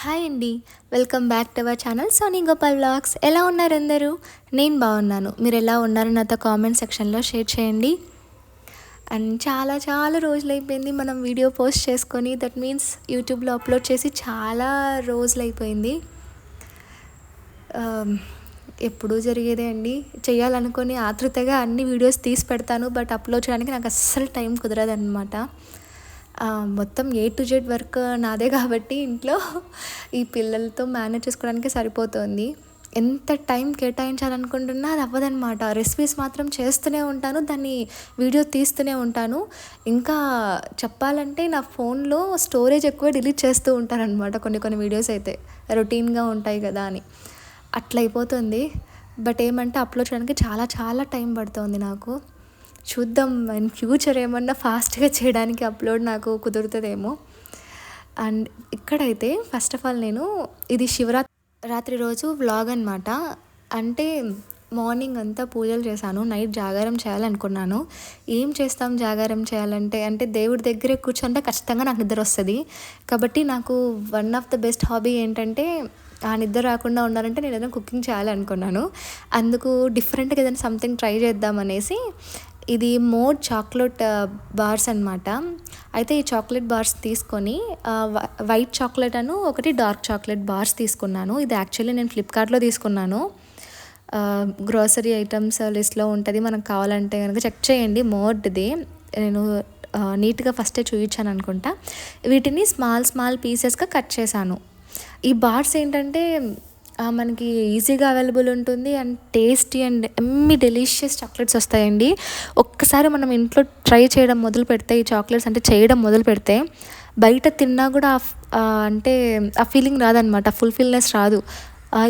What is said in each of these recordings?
Hi అండి. Welcome back to our channel Soni Gopal blogs ఎలా ఉన్నారు అందరూ? నేను బాగున్నాను. మీరు ఎలా ఉన్నారు నాతో కామెంట్ సెక్షన్లో షేర్ చేయండి. అండ్ చాలా చాలా రోజులు అయిపోయింది మనం వీడియో పోస్ట్ చేసుకొని. దట్ మీన్స్ యూట్యూబ్లో అప్లోడ్ చేసి చాలా రోజులు అయిపోయింది ఎప్పుడూ జరిగేదే అండి. చేయాలనుకొని ఆతృతగా అన్ని వీడియోస్ తీసి పెడతాను బట్ అప్లోడ్ చేయడానికి నాకు అస్సలు టైం కుదరదన్నమాట. అనమాట మొత్తం ఏ టు జెడ్ వర్క్ నాదే కాబట్టి ఇంట్లో ఈ పిల్లలతో మేనేజ్ చేసుకోవడానికి సరిపోతుంది. ఎంత టైం కేటాయించాలనుకుంటున్నా అది అవ్వదనమాట రెసిపీస్ మాత్రం చేస్తూనే ఉంటాను దాన్ని వీడియో తీస్తూనే ఉంటాను. ఇంకా చెప్పాలంటే నా ఫోన్లో స్టోరేజ్ ఎక్కువ డిలీట్ చేస్తూ ఉంటారనమాట కొన్ని కొన్ని వీడియోస్ అయితే. రొటీన్గా ఉంటాయి కదా అని. అట్లయిపోతుంది. బట్ ఏమంటే అప్లోడ్ చేయడానికి చాలా చాలా టైం పడుతుంది నాకు. చూద్దాం. ఇన్ ఫ్యూచర్ ఏమన్నా ఫాస్ట్గా చేయడానికి అప్లోడ్ నాకు కుదురుతుందేమో. అండ్ ఇక్కడైతే ఫస్ట్ ఆఫ్ ఆల్ నేను ఇది శివరాత్రి రాత్రి రోజు వ్లాగ్ అనమాట అంటే మార్నింగ్ అంతా పూజలు చేశాను నైట్ జాగారం చేయాలనుకున్నాను. ఏం చేస్తాం జాగారం చేయాలంటే అంటే దేవుడి దగ్గరే కూర్చుంటే ఖచ్చితంగా నాకు నిద్ర వస్తుంది. కాబట్టి నాకు one of the best hobby ఏంటంటే ఆ నిద్ర రాకుండా ఉండాలంటే నేను ఏదైనా కుకింగ్ చేయాలనుకున్నాను. అందుకు డిఫరెంట్గా ఏదైనా సంథింగ్ ట్రై చేద్దామనేసి ఇది మోడ్ చాక్లెట్ బార్స్ అనమాట అయితే ఈ చాక్లెట్ బార్స్ తీసుకొని వైట్ చాక్లెట్ అను ఒకటి డార్క్ చాక్లెట్ బార్స్ తీసుకున్నాను. ఇది యాక్చువల్లీ నేను ఫ్లిప్కార్ట్లో తీసుకున్నాను. గ్రోసరీ ఐటమ్స్ లిస్ట్లో ఉంటుంది. మనకు కావాలంటే కనుక చెక్ చేయండి. మోర్డ్ది నేను నీట్గా ఫస్టే చూపించాను అనుకుంటా. వీటిని స్మాల్ స్మాల్ పీసెస్గా కట్ చేశాను. ఈ బార్స్ ఏంటంటే మనకి ఈజీగా అవైలబుల్ ఉంటుంది and tasty and yummy delicious chocolates వస్తాయండి. ఒక్కసారి మనం ఇంట్లో ట్రై చేయడం మొదలు పెడితే ఈ చాక్లెట్స్ అంటే చేయడం మొదలు పెడితే బయట తిన్నా కూడా అంటే ఆ ఫీలింగ్ రాదనమాట ఫుల్ఫిల్నెస్ రాదు.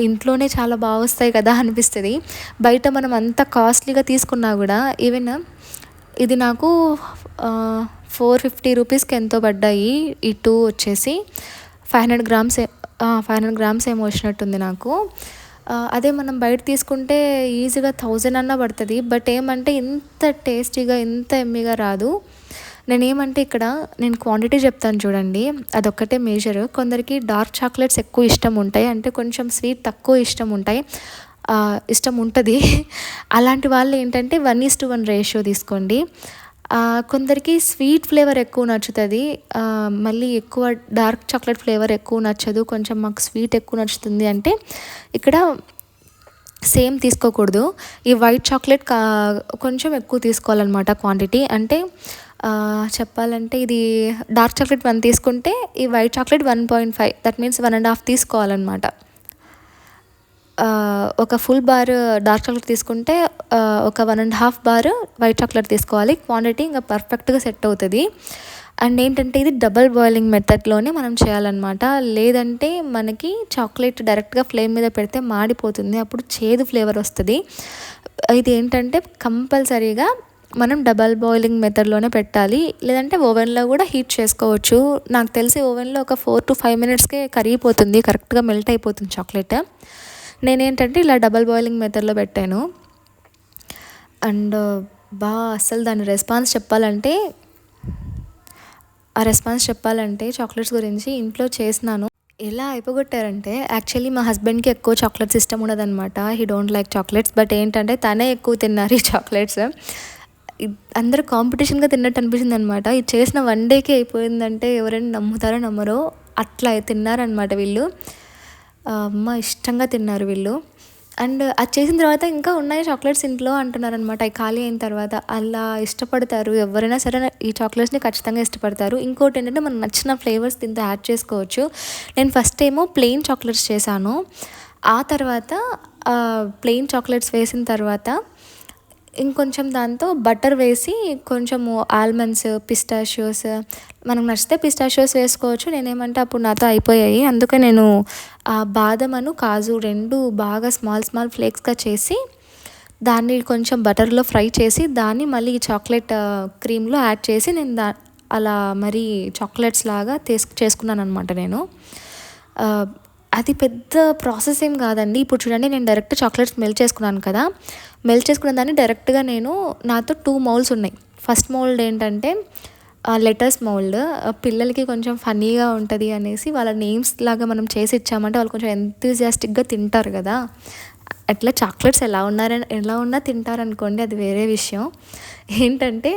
ఇంట్లోనే చాలా బాగా వస్తాయి కదా అనిపిస్తుంది. బయట మనం అంత కాస్ట్లీగా తీసుకున్నా కూడా ఈవెన్ ఇది నాకు ఫోర్ ఫిఫ్టీ రూపీస్కి ఎంతో పడ్డాయి. ఈ టూ వచ్చేసి five hundred grams five hundred grams ఏమో వచ్చినట్టుంది నాకు. అదే మనం బయట తీసుకుంటే ఈజీగా థౌజండ్ అన్న పడుతుంది. బట్ ఏమంటే ఇంత టేస్టీగా ఇంత ఎమ్మిగా రాదు. నేనేమంటే ఇక్కడ నేను క్వాంటిటీ చెప్తాను చూడండి. అదొక్కటే మేజర్. కొందరికి డార్క్ చాక్లెట్స్ ఎక్కువ ఇష్టం ఉంటాయి. అంటే కొంచెం స్వీట్ తక్కువ ఇష్టం ఉంటాయి. ఇష్టం ఉంటుంది. అలాంటి వాళ్ళు ఏంటంటే one is to one ratio తీసుకోండి. కొందరికి స్వీట్ ఫ్లేవర్ ఎక్కువ నచ్చుతుంది. మళ్ళీ ఎక్కువ డార్క్ చాక్లెట్ ఫ్లేవర్ ఎక్కువ నచ్చదు. కొంచెం మాకు స్వీట్ ఎక్కువ నచ్చుతుంది అంటే ఇక్కడ సేమ్ తీసుకోకూడదు. ఈ వైట్ చాక్లెట్ కా కొంచెం ఎక్కువ తీసుకోవాలన్నమాట క్వాంటిటీ. అంటే చెప్పాలంటే ఇది డార్క్ చాక్లెట్ వన్ తీసుకుంటే ఈ white chocolate one point five that means one and half తీసుకోవాలన్నమాట. ఒక ఫుల్ బార్ డార్క్ చాక్లెట్ తీసుకుంటే ఒక one and half bar white chocolate తీసుకోవాలి. క్వాంటిటీ ఇంకా పర్ఫెక్ట్గా సెట్ అవుతుంది. అండ్ ఏంటంటే ఇది డబల్ బాయిలింగ్ మెథడ్లోనే మనం చేయాలన్నమాట. లేదంటే మనకి చాక్లెట్ డైరెక్ట్గా ఫ్లేమ్ మీద పెడితే మాడిపోతుంది. అప్పుడు చేదు ఫ్లేవర్ వస్తుంది. ఇది ఏంటంటే కంపల్సరీగా మనం డబల్ బాయిలింగ్ మెథడ్లోనే పెట్టాలి. లేదంటే ఓవెన్లో కూడా హీట్ చేసుకోవచ్చు. నాకు తెలిసి ఓవెన్లో ఒక ఫోర్ టు ఫైవ్ మినిట్స్కే కరిగిపోతుంది. కరెక్ట్గా మెల్ట్ అయిపోతుంది చాక్లెట్. నేనేంటంటే ఇలా డబల్ బాయిలింగ్ మెథడ్లో పెట్టాను. అండ్ బా అసలు దాని రెస్పాన్స్ చెప్పాలంటే ఆ రెస్పాన్స్ చెప్పాలంటే చాక్లెట్స్ గురించి ఇంట్లో చేసినాను. ఎలా అయిపోగొట్టారంటే యాక్చువల్లీ మా హస్బెండ్కి ఎక్కువ చాక్లెట్స్ ఇష్టం ఉండదన్నమాట. He don't like chocolates. But ఏంటంటే తనే ఎక్కువ తిన్నారు ఈ చాక్లెట్స్. అందరూ కాంపిటీషన్గా తిన్నట్టు అనిపించింది అనమాట ఇది చేసిన వన్ డేకి అయిపోయిందంటే ఎవరైనా నమ్ముతారో నమ్మరో అట్లా తిన్నారనమాట వీళ్ళు. అమ్మ ఇష్టంగా తిన్నారు వీళ్ళు. అండ్ అది చేసిన తర్వాత ఇంకా ఉన్నాయి చాక్లెట్స్ ఇంట్లో అంటున్నారనమాట అవి ఖాళీ అయిన తర్వాత అలా ఇష్టపడతారు. ఎవరైనా సరే ఈ చాక్లెట్స్ని ఖచ్చితంగా ఇష్టపడతారు. ఇంకోటి ఏంటంటే మనకు నచ్చిన ఫ్లేవర్స్ దీంతో యాడ్ చేసుకోవచ్చు. నేను ఫస్ట్ ఏమో ప్లెయిన్ చాక్లెట్స్ చేశాను. ఆ తర్వాత ప్లెయిన్ చాక్లెట్స్ వేసిన తర్వాత ఇంకొంచెం దాంతో బటర్ వేసి కొంచెము ఆల్మండ్స్ పిస్టాషియోస్ మనకు నచ్చితే పిస్టాషియోస్ వేసుకోవచ్చు. నేనేమంటే అప్పుడు నాతో అయిపోయాయి. అందుకే నేను ఆ బాదమను కాజు రెండు బాగా స్మాల్ స్మాల్ ఫ్లేక్స్గా చేసి దాన్ని కొంచెం బటర్లో ఫ్రై చేసి దాన్ని మళ్ళీ చాక్లెట్ క్రీమ్లో యాడ్ చేసి నేను దా అలా మరి చాక్లెట్స్ లాగా తీసు చేసుకున్నాను అనమాట నేను అది పెద్ద ప్రాసెస్ ఏం కాదండి. ఇప్పుడు చూడండి నేను డైరెక్ట్ చాక్లెట్స్ మెల్ట్ చేసుకున్నాను కదా. మెల్ట్ చేసుకున్న దాన్ని డైరెక్ట్గా నేను నాతో టూ మౌల్స్ ఉన్నాయి. ఫస్ట్ మౌల్డ్ ఏంటంటే లెటర్స్ మౌల్డ్. పిల్లలకి కొంచెం ఫన్నీగా ఉంటుంది అనేసి వాళ్ళ నేమ్స్ లాగా మనం చేసి ఇచ్చామంటే వాళ్ళు కొంచెం ఎంతూజియాస్టిక్గా తింటారు కదా. అట్లా చాక్లెట్స్ ఎలా ఉన్నారని ఎలా ఉన్నా తింటారనుకోండి అది వేరే విషయం. ఏంటంటే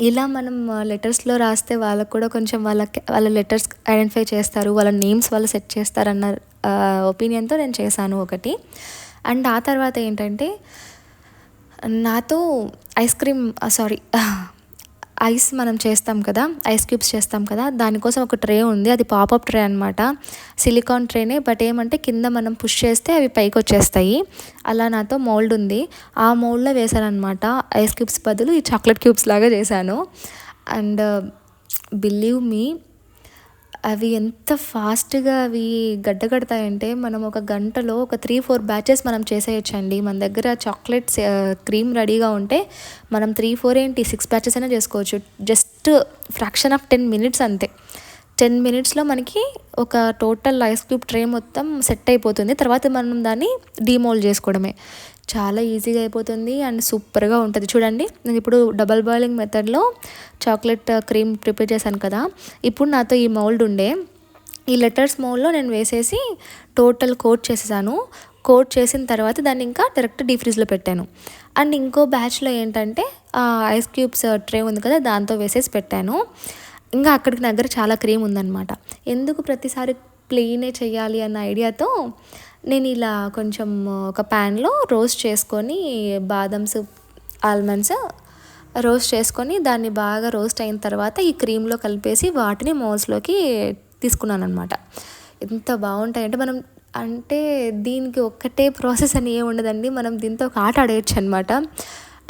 ఇలా మనం లెటర్స్లో రాస్తే వాళ్ళకు కూడా కొంచెం వాళ్ళకి వాళ్ళ లెటర్స్ ఐడెంటిఫై చేస్తారు వాళ్ళ నేమ్స్ వాళ్ళు సెట్ చేస్తారన్న ఒపీనియన్తో నేను చేశాను ఒకటి. అండ్ ఆ తర్వాత ఏంటంటే నాతో ఐస్ క్రీమ్ సారీ ఐస్ మనం చేస్తాం కదా ఐస్ క్యూబ్స్ చేస్తాం కదా దానికోసం ఒక ట్రే ఉంది అది పాపప్ ట్రే అనమాట సిలికాన్ ట్రేనే బట్ ఏమంటే కింద మనం పుష్ చేస్తే అవి పైకి వచ్చేస్తాయి. అలా నాతో మోల్డ్ ఉంది. ఆ మోల్డ్లో వేశానమాట ఐస్ క్యూబ్స్ బదులు ఈ చాక్లెట్ క్యూబ్స్ లాగా చేశాను. అండ్ బిలీవ్ మీ అవి ఎంత ఫాస్ట్గా అవి గడ్డ కడతాయంటే మనం ఒక గంటలో ఒక త్రీ ఫోర్ బ్యాచెస్ మనం చేసేయచ్చండి. మన దగ్గర చాక్లెట్స్ క్రీమ్ రెడీగా ఉంటే మనం త్రీ ఫోర్ ఏంటి సిక్స్ బ్యాచెస్ అయినా చేసుకోవచ్చు. Just fraction of ten minutes అంతే. టెన్ మినిట్స్లో మనకి ఒక టోటల్ ఐస్ క్యూబ్ ట్రే మొత్తం సెట్ అయిపోతుంది. తర్వాత మనం దాన్ని డీమోల్డ్ చేసుకోవడమే. చాలా ఈజీగా అయిపోతుంది అండ్ సూపర్గా ఉంటుంది. చూడండి నేను ఇప్పుడు డబల్ బాయిలింగ్ మెథడ్లో చాక్లెట్ క్రీమ్ ప్రిపేర్ చేశాను కదా. ఇప్పుడు నాతో ఈ మౌల్డ్ ఉండే. ఈ లెటర్స్ మౌల్డ్లో నేను వేసేసి టోటల్ కోట్ చేసేసాను. కోట్ చేసిన తర్వాత దాన్ని ఇంకా డైరెక్ట్ డీ ఫ్రిజ్లో పెట్టాను. అండ్ ఇంకో బ్యాచ్లో ఏంటంటే ఐస్ క్యూబ్స్ ట్రే ఉంది కదా దాంతో వేసేసి పెట్టాను. ఇంకా అక్కడికి దగ్గర చాలా క్రీమ్ ఉందన్నమాట. ఎందుకు ప్రతిసారి ప్లెయినే చేయాలి అన్న ఐడియాతో నేను ఇలా కొంచెం ఒక ప్యాన్లో రోస్ట్ చేసుకొని బాదమ్స్ ఆల్మండ్స్ రోస్ట్ చేసుకొని దాన్ని బాగా రోస్ట్ అయిన తర్వాత ఈ క్రీమ్లో కలిపేసి వాటిని మోల్స్లోకి తీసుకున్నాను అనమాట ఎంత బాగుంటాయంటే మనం అంటే దీనికి ఒక్కటే ప్రాసెస్ అని ఏమి ఉండదండి మనం దీంతో ఒక ఆట ఆడేయచ్చు అనమాట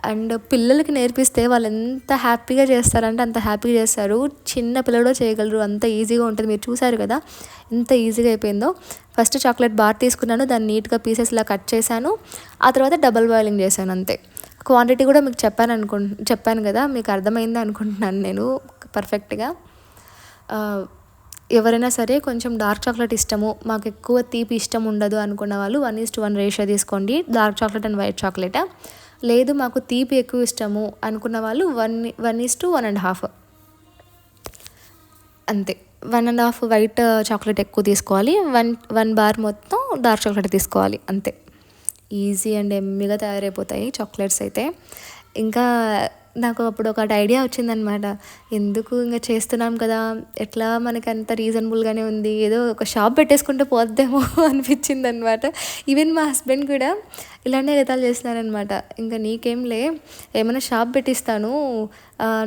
అండ్ పిల్లలకి నేర్పిస్తే వాళ్ళు ఎంత హ్యాపీగా చేస్తారంటే అంత హ్యాపీగా చేస్తారు. చిన్న పిల్లలు చేయగలరు. అంత ఈజీగా ఉంటుంది. మీరు చూసారు కదా ఎంత ఈజీగా అయిపోయిందో. ఫస్ట్ చాక్లెట్ బార్ తీసుకున్నాను. దాన్ని నీట్గా పీసెస్లా కట్ చేశాను. ఆ తర్వాత డబల్ బాయిలింగ్ చేశాను అంతే. క్వాంటిటీ కూడా మీకు చెప్పాను అనుకు చెప్పాను కదా. మీకు అర్థమైంది అనుకుంటున్నాను నేను పర్ఫెక్ట్గా ఎవరైనా సరే కొంచెం డార్క్ చాక్లెట్ ఇష్టము మాకు ఎక్కువ తీపి ఇష్టం ఉండదు అనుకున్న వాళ్ళు one is to one ratio తీసుకోండి. Dark chocolate and white chocolate లేదు మాకు తీపి ఎక్కువ ఇష్టము అనుకున్న వాళ్ళు one one is to one and half అంతే. One and half white chocolate ఎక్కువ తీసుకోవాలి. వన్ వన్ బార్ మొత్తం డార్క్ చాక్లెట్ తీసుకోవాలి. అంతే. ఈజీ అండ్ ఎమ్మిగా తయారైపోతాయి చాక్లెట్స్ అయితే. ఇంకా నాకు అప్పుడు ఒకటి ఐడియా వచ్చిందనమాట. ఎందుకు ఇంకా చేస్తున్నాం కదా ఎట్లా మనకి అంత రీజనబుల్గానే ఉంది ఏదో ఒక షాప్ పెట్టేసుకుంటే పోద్దేమో అనిపించింది అనమాట ఈవెన్ మా హస్బెండ్ కూడా ఇలానే ఎగతాలు చేస్తున్నారనమాట. ఇంకా నీకేంలే ఏమైనా షాప్ పెట్టిస్తాను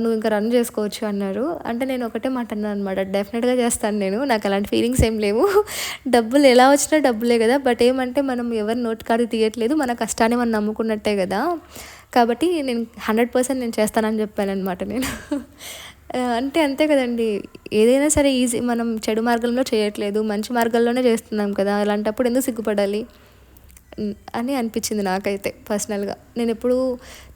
నువ్వు ఇంకా రన్ చేసుకోవచ్చు అన్నారు. అంటే నేను ఒకటే మాట అన్నాను అనమాట డెఫినెట్గా చేస్తాను నేను నాకు అలాంటి ఫీలింగ్స్ ఏం లేవు. డబ్బులు ఎలా వచ్చినా డబ్బులే కదా బట్ ఏమంటే మనం ఎవరు నోట్ కార్డు తీయట్లేదు మన కష్టాన్ని మనం నమ్ముకున్నట్టే కదా. కాబట్టి నేను హండ్రెడ్ పర్సెంట్ నేను చేస్తానని చెప్పాను అనమాట నేను అంటే అంతే కదండి. ఏదైనా సరే ఈజీ మనం చెడు మార్గంలో చేయట్లేదు మంచి మార్గంలోనే చేస్తున్నాం కదా అలాంటప్పుడు ఎందుకు సిగ్గుపడాలి? అని అనిపించింది నాకైతే పర్సనల్గా. నేను ఎప్పుడు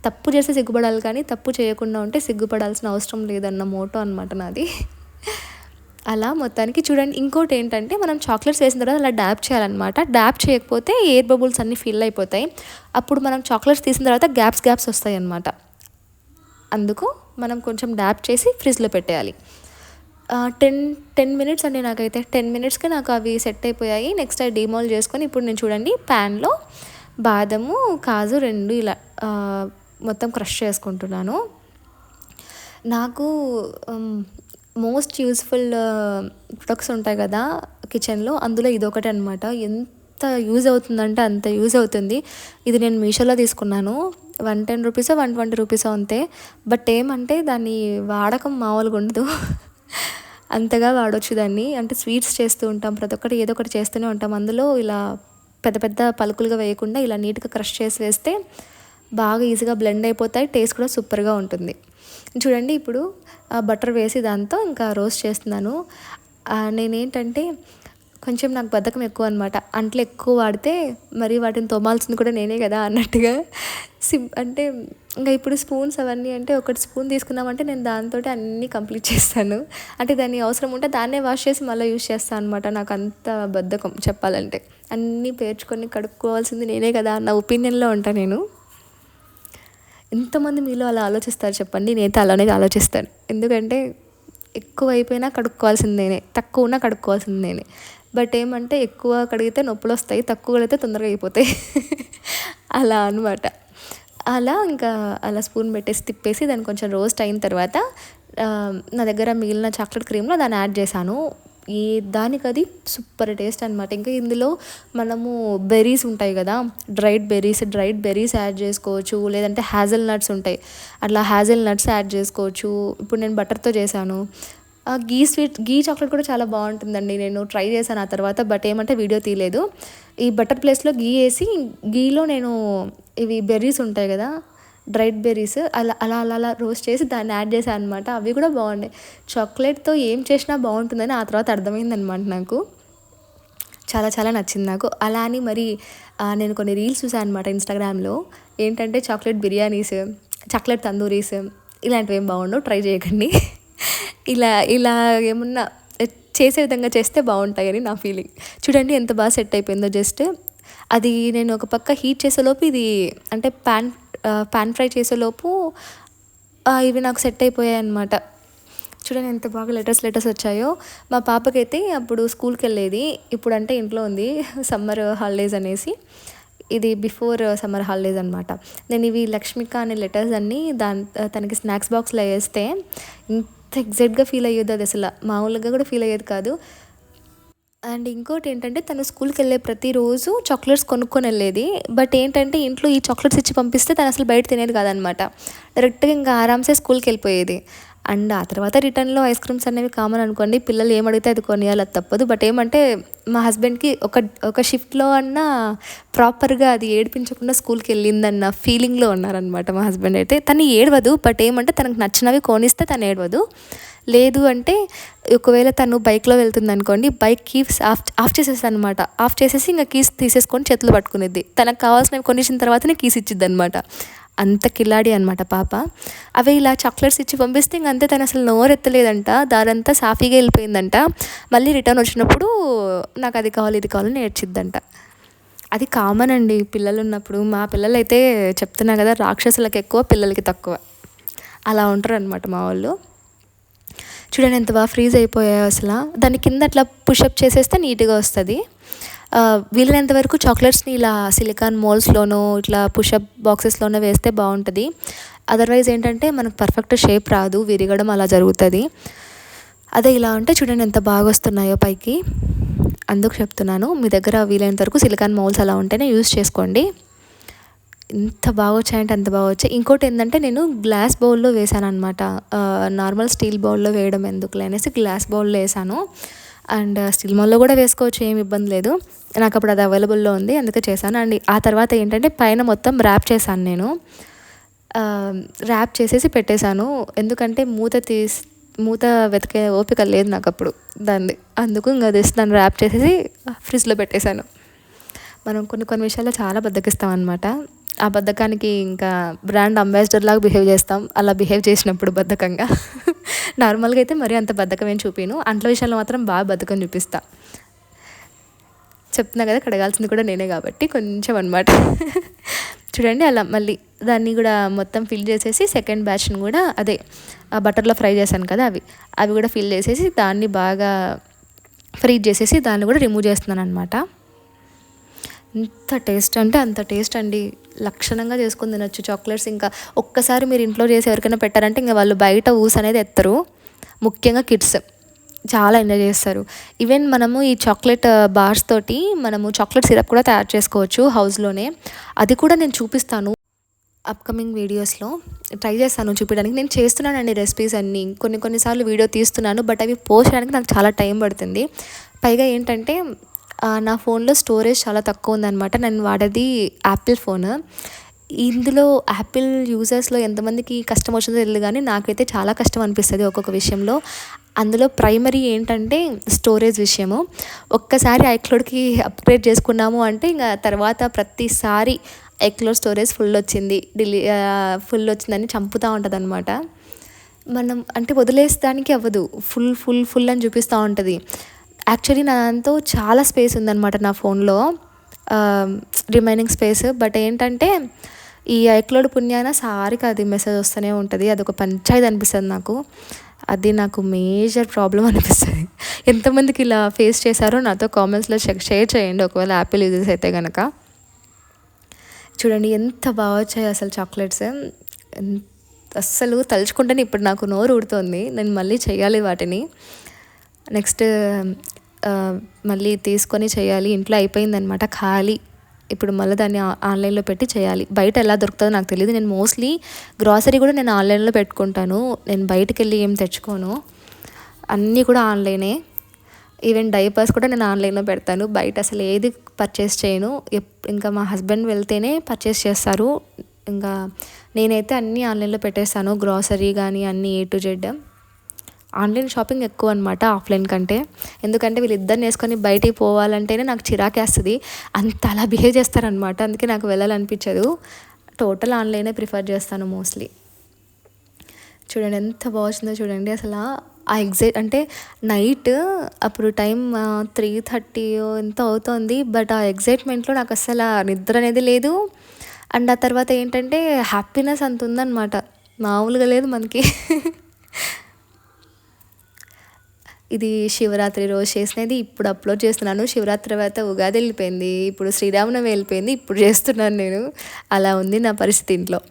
తప్పు చేస్తే సిగ్గుపడాలి కానీ తప్పు చేయకుండా ఉంటే సిగ్గుపడాల్సిన అవసరం లేదన్న మోటో అనమాట నాది. అలా మొత్తానికి చూడండి ఇంకోటి ఏంటంటే మనం చాక్లెట్స్ వేసిన తర్వాత అలా డ్యాప్ చేయాలన్నమాట. డ్యాప్ చేయకపోతే ఎయిర్ బబుల్స్ అన్నీ ఫిల్ అయిపోతాయి. అప్పుడు మనం చాక్లెట్స్ తీసిన తర్వాత గ్యాప్స్ గ్యాప్స్ వస్తాయి అన్నమాట అందుకు మనం కొంచెం డ్యాప్ చేసి ఫ్రిడ్జ్లో పెట్టేయాలి. టెన్ టెన్ మినిట్స్ అండి నాకైతే. టెన్ మినిట్స్కి నాకు అవి సెట్ అయిపోయాయి. నెక్స్ట్ అవి డిమాల్ చేసుకొని ఇప్పుడు నేను చూడండి ప్యాన్లో బాదము కాజు రెండు ఇలా మొత్తం క్రష్ చేసుకుంటున్నాను. నాకు మోస్ట్ యూస్ఫుల్ ప్రొడక్ట్స్ ఉంటాయి కదా కిచెన్లో. అందులో ఇదొకటి అనమాట ఎంత యూజ్ అవుతుందంటే అంత యూజ్ అవుతుంది. ఇది నేను మీషోలో తీసుకున్నాను. వన్ టెన్ రూపీసో వన్ ట్వంటీ రూపీసో అంతే. బట్ ఏమంటే దాన్ని వాడకం మామూలుగా ఉండదు. అంతగా వాడవచ్చు దాన్ని. అంటే స్వీట్స్ చేస్తూ ఉంటాం. ప్రతి ఒక్కటి ఏదో ఒకటి చేస్తూనే ఉంటాం. అందులో ఇలా పెద్ద పెద్ద పలుకులుగా వేయకుండా ఇలా నీట్గా క్రష్ చేసి వేస్తే బాగా ఈజీగా బ్లెండ్ అయిపోతాయి. టేస్ట్ కూడా సూపర్గా ఉంటుంది. చూడండి ఇప్పుడు బటర్ వేసి దాంతో ఇంకా రోస్ట్ చేస్తున్నాను. నేనేంటంటే కొంచెం నాకు బద్ధకం ఎక్కువ అనమాట అంట్లు ఎక్కువ వాడితే మరి వాటిని తోమాల్సింది కూడా నేనే కదా అన్నట్టుగా. సిమ్ అంటే ఇంకా ఇప్పుడు స్పూన్స్ అవన్నీ అంటే ఒకటి స్పూన్ తీసుకున్నామంటే నేను దాంతో అన్నీ కంప్లీట్ చేస్తాను. అంటే దాన్ని అవసరం ఉంటే దాన్నే వాష్ చేసి మళ్ళీ యూస్ చేస్తాను అనమాట నాకు అంత బద్ధకం చెప్పాలంటే. అన్నీ పేర్చుకొని కడుక్కోవాల్సింది నేనే కదా అన్న ఒపీనియన్లో ఉంటాను నేను. ఎంతమంది మీలో అలా ఆలోచిస్తారు చెప్పండి? నేనైతే అలానే ఆలోచిస్తాను. ఎందుకంటే ఎక్కువ అయిపోయినా కడుక్కోవాల్సిందేనే తక్కువ ఉన్నా కడుక్కోవాల్సిందేనే బట్ ఏమంటే ఎక్కువ కడిగితే నొప్పులు వస్తాయి తక్కువ కడిగితే తొందరగా అయిపోతాయి. అలా అనమాట అలా ఇంకా అలా స్పూన్ పెట్టేసి తిప్పేసి దాన్ని కొంచెం రోస్ట్ అయిన తర్వాత నా దగ్గర మిగిలిన చాక్లెట్ క్రీమ్లో దాన్ని యాడ్ చేశాను. ఏ దానికి అది సూపర్ టేస్ట్ అనమాట ఇంకా ఇందులో మనము బెర్రీస్ ఉంటాయి కదా dried berries dried berries add చేసుకోవచ్చు. లేదంటే హ్యాజల్ నట్స్ ఉంటాయి. అట్లా హ్యాజల్ నట్స్ యాడ్ చేసుకోవచ్చు. ఇప్పుడు నేను బటర్తో చేశాను. గీ స్వీట్ గీ చాక్లెట్ కూడా చాలా బాగుంటుందండి. నేను ట్రై చేశాను ఆ తర్వాత బట్ ఏమంటే వీడియో తీయలేదు. ఈ బటర్ ప్లేస్లో గీ వేసి గీలో నేను ఇవి బెర్రీస్ ఉంటాయి కదా డ్రైడ్ బెర్రీస్ అలా అలా అలా అలా రోస్ట్ చేసి దాన్ని యాడ్ చేశాను అనమాట అవి కూడా బాగున్నాయి. చాక్లెట్తో ఏం చేసినా బాగుంటుందని ఆ తర్వాత అర్థమైంది అనమాట నాకు. చాలా చాలా నచ్చింది నాకు. అలా అని మరి నేను కొన్ని రీల్స్ చూసాను అనమాట ఇన్స్టాగ్రామ్లో. ఏంటంటే చాక్లెట్ బిర్యానీస్ చాక్లెట్ తందూరీస్ ఇలాంటివి ఏం బాగుండవు. ట్రై చేయకండి. ఇలా ఇలా ఏమన్నా చేసే విధంగా చేస్తే బాగుంటాయని నా ఫీలింగ్. చూడండి ఎంత బాగా సెట్ అయిపోయిందో జస్ట్. అది నేను ఒక పక్క హీట్ చేసేలోపు ఇది అంటే ప్యాన్ పాన్ ఫ్రై చేసేలోపు ఇవి నాకు సెట్ అయిపోయాయి అనమాట చూడండి ఎంత బాగా లెటర్స్ లెటర్స్ వచ్చాయో. మా పాపకైతే అప్పుడు స్కూల్కి వెళ్ళేది ఇప్పుడు అంటే ఇంట్లో ఉంది సమ్మర్ హాలిడేస్ అనేసి. ఇది బిఫోర్ సమ్మర్ హాలిడేస్ అనమాట నేను ఇవి లక్ష్మిక అనే లెటర్స్ అన్నీ దాని తనకి స్నాక్స్ బాక్స్లో వేస్తే ఇంత ఎగ్జాక్ట్గా ఫీల్ అయ్యేది అది అసలు. మామూలుగా కూడా ఫీల్ అయ్యేది కాదు. అండ్ ఇంకోటి ఏంటంటే తను స్కూల్కి వెళ్ళే ప్రతిరోజు చాక్లెట్స్ కొనుక్కొని వెళ్ళేది బట్ ఏంటంటే ఇంట్లో ఈ చాక్లెట్స్ ఇచ్చి పంపిస్తే తను అసలు బయట తినేది కాదనమాట. డైరెక్ట్గా ఇంకా ఆరామ్సే స్కూల్కి వెళ్ళిపోయేది అండ్ ఆ తర్వాత రిటర్న్లో ఐస్ క్రీమ్స్ అనేవి కామన్ అనుకోండి. పిల్లలు ఏమడిగితే అది కొనియాలి అది తప్పదు. బట్ ఏమంటే మా హస్బెండ్కి ఒక ఒక షిఫ్ట్లో అన్న ప్రాపర్గా అది ఏడిపించకుండా స్కూల్కి వెళ్ళిందన్న ఫీలింగ్లో ఉన్నారనమాట మా హస్బెండ్ అయితే. తను ఏడవదు. బట్ ఏమంటే తనకు నచ్చినవి కొనిస్తే తను ఏడవదు. లేదు అంటే ఒకవేళ తను బైక్లో వెళ్తుంది అనుకోండి బైక్ కీస్ ఆఫ్ ఆఫ్ చేసేస్తాను అనమాట ఆఫ్ చేసేసి ఇంకా కీస్ తీసేసుకొని చేతులు పట్టుకునేది. తనకు కావాల్సినవి కొనిచ్చిన తర్వాతనే కీస్ ఇచ్చిద్ది అనమాట అంత కిలాడి అనమాట పాప. అవి ఇలా చాక్లెట్స్ ఇచ్చి పంపిస్తే ఇంక అంతే తను అసలు నోరెత్తలేదంట. దారంతా సాఫీగా వెళ్ళిపోయిందంట. మళ్ళీ రిటర్న్ వచ్చినప్పుడు నాకు అది కావాలి ఇది కావాలని నేర్చిద్దంట. అది కామన్ అండి పిల్లలు ఉన్నప్పుడు మా పిల్లలు అయితే చెప్తున్నా కదా రాక్షసులకు ఎక్కువ పిల్లలకి తక్కువ. అలా ఉంటారు అనమాట మా వాళ్ళు. చూడండి ఎంత బాగా ఫ్రీజ్ అయిపోయాయో అసలు. దాని కింద అట్లా పుషప్ చేసేస్తే నీట్గా వస్తుంది. వీలైనంత వరకు చాక్లెట్స్ని ఇలా సిలికాన్ మోల్స్లోనో ఇట్లా పుషప్ బాక్సెస్లోనో వేస్తే బాగుంటుంది. అదర్వైజ్ ఏంటంటే మనకు పర్ఫెక్ట్ షేప్ రాదు విరగడం అలా జరుగుతుంది. అదే ఇలా ఉంటే చూడండి ఎంత బాగా వస్తున్నాయో పైకి. అందుకు చెప్తున్నాను మీ దగ్గర వీలైనంత వరకు సిలికాన్ మౌల్స్ అలా ఉంటేనే యూస్ చేసుకోండి. ఎంత బాగా వచ్చాయంటే అంత బాగా వచ్చాయి. ఇంకోటి ఏంటంటే నేను గ్లాస్ బౌల్లో వేసాను అనమాట నార్మల్ స్టీల్ బౌల్లో వేయడం ఎందుకులే అనేసి గ్లాస్ బౌల్లో వేసాను అండ్ స్టీల్ బౌల్లో కూడా వేసుకోవచ్చు ఏమి ఇబ్బంది లేదు. నాకు అప్పుడు అది అవైలబుల్లో ఉంది అందుకే చేశాను. అండ్ ఆ తర్వాత ఏంటంటే పైన మొత్తం ర్యాప్ చేశాను నేను. ర్యాప్ చేసేసి పెట్టేశాను. ఎందుకంటే మూత తీసి మూత వెతికే ఓపిక లేదు నాకు అప్పుడు దాన్ని. అందుకు ఇంకా జస్ట్ దాన్ని ర్యాప్ చేసేసి ఫ్రిడ్జ్లో పెట్టేశాను. మనం కొన్ని కొన్ని విషయాల్లో చాలా బద్దకిస్తాం అనమాట ఆ బద్ధకానికి ఇంకా బ్రాండ్ అంబాసిడర్ లాగా బిహేవ్ చేస్తాం. అలా బిహేవ్ చేసినప్పుడు బద్ధకంగా. నార్మల్గా అయితే మరీ అంత బద్ధకం ఏం చూపిను అంట్ల విషయంలో మాత్రం బాగా బద్ధకం చూపిస్తా. చెప్తున్నా కదా కడగాల్సింది కూడా నేనే కాబట్టి కొంచెం అనమాట చూడండి అలా మళ్ళీ దాన్ని కూడా మొత్తం ఫిల్ చేసేసి సెకండ్ బ్యాచ్ని కూడా అదే ఆ బటర్లో ఫ్రై చేశాను కదా అవి. అవి కూడా ఫిల్ చేసేసి దాన్ని బాగా ఫ్రీజ్ చేసేసి దాన్ని కూడా రిమూవ్ చేస్తున్నాను అనమాట ఎంత టేస్ట్ అంటే అంత టేస్ట్ అండి. లక్షణంగా చేసుకుని తినొచ్చు. చాక్లెట్స్ ఇంకా ఒక్కసారి మీరు ఇంట్లో చేసి ఎవరికైనా పెట్టారంటే ఇంకా వాళ్ళు బయట ఊస్ అనేది ఎత్తరు. ముఖ్యంగా కిడ్స్ చాలా ఎంజాయ్ చేస్తారు. ఈవెన్ మనము ఈ చాక్లెట్ బార్స్ తోటి మనము చాక్లెట్ సిరప్ కూడా తయారు చేసుకోవచ్చు హౌస్లోనే. అది కూడా నేను చూపిస్తాను అప్కమింగ్ వీడియోస్లో. ట్రై చేస్తాను చూపించడానికి నేను చేస్తున్నానండి రెసిపీస్ అన్నీ. కొన్ని కొన్నిసార్లు వీడియో తీస్తున్నాను బట్ అవి పోస్ట్ చేయడానికి నాకు చాలా టైం పడుతుంది. పైగా ఏంటంటే నా ఫోన్లో స్టోరేజ్ చాలా తక్కువ ఉందన్నమాట. నేను వాడేది యాపిల్ ఫోన్ ఇందులో యాపిల్ యూజర్స్లో ఎంతమందికి కష్టం వచ్చిందో తెలియదు కానీ నాకైతే చాలా కష్టం అనిపిస్తుంది ఒక్కొక్క విషయంలో. అందులో ప్రైమరీ ఏంటంటే స్టోరేజ్ విషయము. ఒక్కసారి ఐక్లోడ్కి అప్గ్రేడ్ చేసుకున్నాము అంటే ఇంకా తర్వాత ప్రతిసారి ఐక్లోడ్ స్టోరేజ్ ఫుల్ వచ్చింది. డిలీ ఫుల్ వచ్చిందని చంపుతూ ఉంటుంది అనమాట మనం అంటే వదిలేస్తానికి అవ్వదు. ఫుల్ ఫుల్ ఫుల్ అని చూపిస్తూ ఉంటుంది. యాక్చువల్లీ నా దాంతో చాలా స్పేస్ ఉందన్నమాట నా ఫోన్లో రిమైనింగ్ స్పేస్ బట్ ఏంటంటే ఈ ఐక్లోడ్ పుణ్యాన సారికి అది మెసేజ్ వస్తూనే ఉంటుంది. అదొక పంచాయతీ అనిపిస్తుంది నాకు. అది నాకు మేజర్ ప్రాబ్లం అనిపిస్తుంది. ఎంతమందికి ఇలా ఫేస్ చేశారో నాతో కామెంట్స్లో షేర్ చేయండి. ఒకవేళ యాపిల్ యూజెస్ అయితే కనుక చూడండి ఎంత బాగా వచ్చాయి అసలు చాక్లెట్స్ అస్సలు తలుచుకుంటేనే ఇప్పుడు నాకు నోరు ఊడుతోంది నేను మళ్ళీ చేయాలి వాటిని. నెక్స్ట్ మళ్ళీ తీసుకొని చేయాలి. ఇంట్లో అయిపోయిందనమాట ఖాళీ. ఇప్పుడు మళ్ళీ దాన్ని ఆన్లైన్లో పెట్టి చేయాలి. బయట ఎలా దొరుకుతుందో నాకు తెలియదు నేను మోస్ట్లీ గ్రాసరీ కూడా నేను ఆన్లైన్లో పెట్టుకుంటాను. నేను బయటకు వెళ్ళి ఏం తెచ్చుకోను. అన్నీ కూడా ఆన్లైనే. ఈవెన్ డైపర్స్ కూడా నేను ఆన్లైన్లో పెడతాను. బయట అసలు ఏది పర్చేస్ చేయను. ఇంకా మా హస్బెండ్ వెళ్తేనే పర్చేస్ చేస్తారు. ఇంకా నేనైతే అన్నీ ఆన్లైన్లో పెట్టేస్తాను. గ్రాసరీ కానీ అన్నీ A to Z online shopping ఎక్కువ అనమాట ఆఫ్లైన్ కంటే. ఎందుకంటే వీళ్ళిద్దరిని వేసుకొని బయటికి పోవాలంటేనే నాకు చిరాకేస్తుంది అంత అలా బిహేవ్ చేస్తారనమాట అందుకే నాకు వెళ్ళాలనిపించదు. టోటల్ ఆన్లైనే ప్రిఫర్ చేస్తాను మోస్ట్లీ. చూడండి ఎంత బాగుందో చూడండి అసలు ఆ ఎగ్జైట్ అంటే నైట్ అప్పుడు టైం త్రీ థర్టీ ఎంత అవుతుంది బట్ ఆ ఎగ్జైట్మెంట్లో నాకు అసలు నిద్ర అనేది లేదు. అండ్ ఆ తర్వాత ఏంటంటే హ్యాపీనెస్ అంత ఉందన్నమాట. మామూలుగా లేదు మనకి. ఇది శివరాత్రి రోజు చేసినది ఇప్పుడు అప్లోడ్ చేస్తున్నాను. శివరాత్రి తర్వాత ఉగాది వెళ్ళిపోయింది ఇప్పుడు శ్రీరామనవమి వెళ్ళిపోయింది ఇప్పుడు చేస్తున్నాను నేను. అలా ఉంది నా పరిస్థితి ఇంట్లో.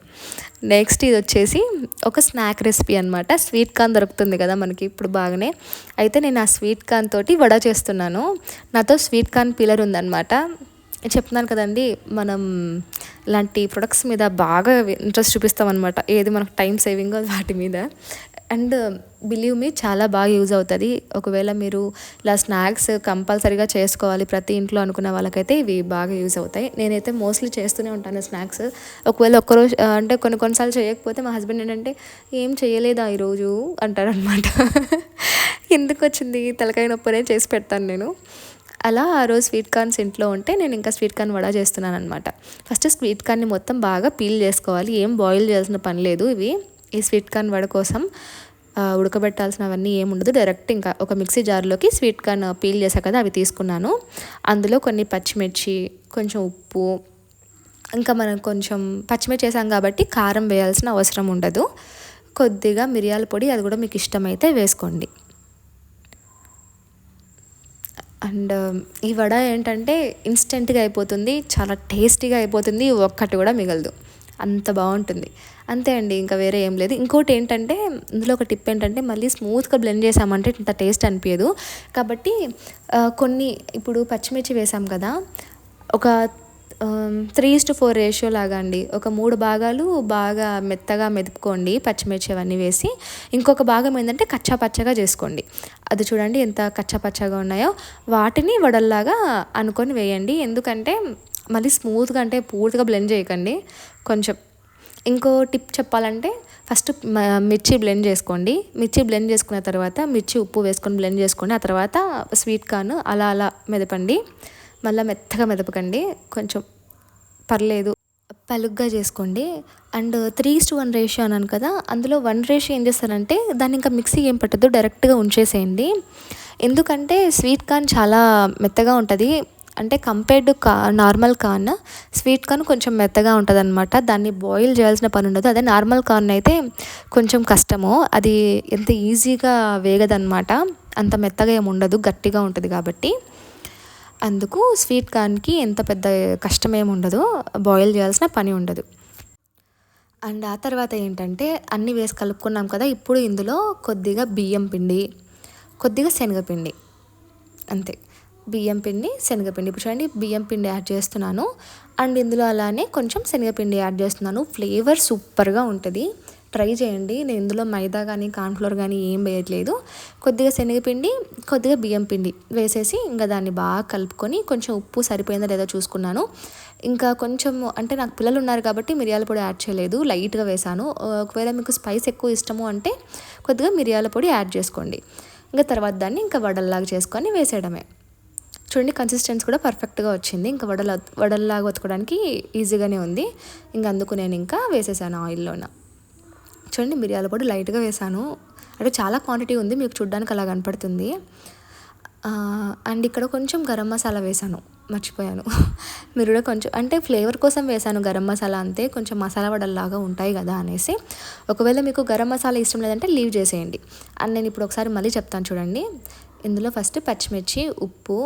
నెక్స్ట్ ఇది వచ్చేసి ఒక స్నాక్ రెసిపీ అనమాట స్వీట్ కార్న్ దొరుకుతుంది కదా మనకి ఇప్పుడు బాగానే. అయితే నేను ఆ స్వీట్ కార్న్ తోటి వడ చేస్తున్నాను. నాతో స్వీట్ కార్న్ పిల్లర్ ఉందన్నమాట. చెప్తున్నాను కదండి మనం ఇలాంటి ప్రొడక్ట్స్ మీద బాగా ఇంట్రెస్ట్ చూపిస్తామన్నమాట. ఏది మనకు టైం సేవింగ్ వాటి మీద. అండ్ బిలీవ్ మీ చాలా బాగా యూజ్ అవుతుంది. ఒకవేళ మీరు ఇలా స్నాక్స్ కంపల్సరీగా చేసుకోవాలి ప్రతి ఇంట్లో అనుకున్న వాళ్ళకైతే ఇవి బాగా యూజ్ అవుతాయి. నేనైతే మోస్ట్లీ చేస్తూనే ఉంటాను స్నాక్స్. ఒకవేళ ఒక్కరోజు అంటే కొన్ని కొన్నిసార్లు చేయకపోతే మా హస్బెండ్ ఏంటంటే ఏం చేయలేదా ఈరోజు? అంటారనమాట ఎందుకు వచ్చింది తలకాయ నొప్పనే చేసి పెడతాను నేను. అలా ఆ రోజు స్వీట్ కార్న్స్ ఇంట్లో ఉంటే నేను ఇంకా స్వీట్ కార్న్ వడ చేస్తున్నాను అనమాట ఫస్ట్ స్వీట్ కార్న్ని మొత్తం బాగా పీల్ చేసుకోవాలి. ఏం బాయిల్ చేయాల్సిన పని లేదు ఇవి. ఈ స్వీట్ కార్న్ వడ కోసం ఉడకబెట్టాల్సినవన్నీ ఏముండదు. డైరెక్ట్ ఇంకా ఒక మిక్సీ జార్లోకి స్వీట్ కార్న్ పీల్ చేసా కదా అవి తీసుకున్నాను. అందులో కొన్ని పచ్చిమిర్చి కొంచెం ఉప్పు ఇంకా మనం కొంచెం పచ్చిమిర్చి చేసాం కాబట్టి కారం వేయాల్సిన అవసరం ఉండదు. కొద్దిగా మిరియాల పొడి అది కూడా మీకు ఇష్టమైతే వేసుకోండి. అండ్ ఈ వడ ఏంటంటే ఇన్స్టెంట్గా అయిపోతుంది చాలా టేస్టీగా అయిపోతుంది ఒక్కటి కూడా మిగలదు. అంత బాగుంటుంది. అంతే అండి ఇంకా వేరే ఏం లేదు. ఇంకోటి ఏంటంటే ఇందులో ఒక టిప్ ఏంటంటే మళ్ళీ స్మూత్గా బ్లెండ్ చేసామంటే ఇంత టేస్ట్ అనిపించదు కాబట్టి కొన్ని ఇప్పుడు పచ్చిమిర్చి వేసాం కదా ఒక త్రీ టు ఫోర్ రేషియో లాగా అండి. ఒక మూడు భాగాలు బాగా మెత్తగా మెదుపుకోండి పచ్చిమిర్చి అవన్నీ వేసి. ఇంకొక భాగం ఏంటంటే కచ్చా పచ్చగా చేసుకోండి. అది చూడండి ఎంత కచ్చా పచ్చగా ఉన్నాయో. వాటిని వడల్లాగా అనుకొని వేయండి. ఎందుకంటే మళ్ళీ స్మూత్గా అంటే పూర్తిగా బ్లెండ్ చేయకండి. కొంచెం ఇంకో టిప్ చెప్పాలంటే ఫస్ట్ మిర్చి బ్లెండ్ చేసుకోండి. మిర్చి బ్లెండ్ చేసుకున్న తర్వాత మిర్చి ఉప్పు వేసుకొని బ్లెండ్ చేసుకోండి ఆ తర్వాత స్వీట్ కార్న్ అలా అలా మెదపండి. మళ్ళీ మెత్తగా మెదపకండి. కొంచెం పర్లేదు. పలుగ్గా చేసుకోండి. And three two one ratio అన్నాను కదా అందులో వన్ రేషియో ఏం చేస్తారంటే దాన్ని ఇంకా మిక్సీ ఏం పట్టదు డైరెక్ట్గా ఉంచేసేయండి. ఎందుకంటే స్వీట్ కార్న్ చాలా మెత్తగా ఉంటుంది. అంటే కంపేర్డ్ కా నార్మల్ కార్న్ స్వీట్ కార్న్ కొంచెం మెత్తగా ఉంటుంది అనమాట దాన్ని బాయిల్ చేయాల్సిన పని ఉండదు. అదే నార్మల్ కార్న్ అయితే కొంచెం కష్టము. అది ఎంత ఈజీగా వేగదనమాట అంత మెత్తగా ఏమి ఉండదు. గట్టిగా ఉంటుంది కాబట్టి. అందుకు స్వీట్ కార్న్కి ఎంత పెద్ద కష్టమేమి ఉండదు. బాయిల్ చేయాల్సిన పని ఉండదు. అండ్ ఆ తర్వాత ఏంటంటే అన్నీ వేసి కలుపుకున్నాం కదా ఇప్పుడు ఇందులో కొద్దిగా బియ్యం పిండి కొద్దిగా శనగపిండి. అంతే. బియ్యం పిండి శనగపిండి. ఇప్పుడు చూడండి బియ్యం పిండి యాడ్ చేస్తున్నాను. అండ్ ఇందులో అలానే కొంచెం శనగపిండి యాడ్ చేస్తున్నాను. ఫ్లేవర్ సూపర్గా ఉంటుంది. ట్రై చేయండి. నేను ఇందులో మైదా కానీ కార్న్ఫ్లోర్ కానీ ఏం వేయట్లేదు. కొద్దిగా శనగపిండి కొద్దిగా బియ్యం పిండి వేసేసి ఇంకా దాన్ని బాగా కలుపుకొని కొంచెం ఉప్పు సరిపోయిందో లేదో చూసుకున్నాను. ఇంకా కొంచెం అంటే నాకు పిల్లలు ఉన్నారు కాబట్టి మిరియాల పొడి యాడ్ చేయలేదు. లైట్గా వేసాను ఒకవేళ మీకు స్పైస్ ఎక్కువ ఇష్టము అంటే కొద్దిగా మిరియాల పొడి యాడ్ చేసుకోండి. ఇంకా తర్వాత దాన్ని ఇంకా వడల్లాగా చేసుకొని వేసేయడమే. చూడండి కన్సిస్టెన్సీ కూడా పర్ఫెక్ట్గా వచ్చింది. ఇంకా వడల వడల్లాగా వత్తుకోవడానికి ఈజీగానే ఉంది. ఇంకా అందుకు నేను ఇంకా వేసేసాను ఆయిల్లోన చూడండి మిరియాల పొడి లైట్గా వేసాను. అంటే చాలా క్వాంటిటీ ఉంది మీకు చూడడానికి అలా కనపడుతుంది. అండ్ ఇక్కడ కొంచెం గరం మసాలా వేసాను. మర్చిపోయాను. మీరు కూడా కొంచెం అంటే ఫ్లేవర్ కోసం వేసాను గరం మసాలా అంతే కొంచెం మసాలా వడల్లాగా ఉంటాయి కదా అనేసి. ఒకవేళ మీకు గరం మసాలా ఇష్టం లేదంటే లీవ్ చేసేయండి. అండ్ నేను ఇప్పుడు ఒకసారి మళ్ళీ చెప్తాను చూడండి. ఇందులో ఫస్ట్ పచ్చిమిర్చి ఉప్పు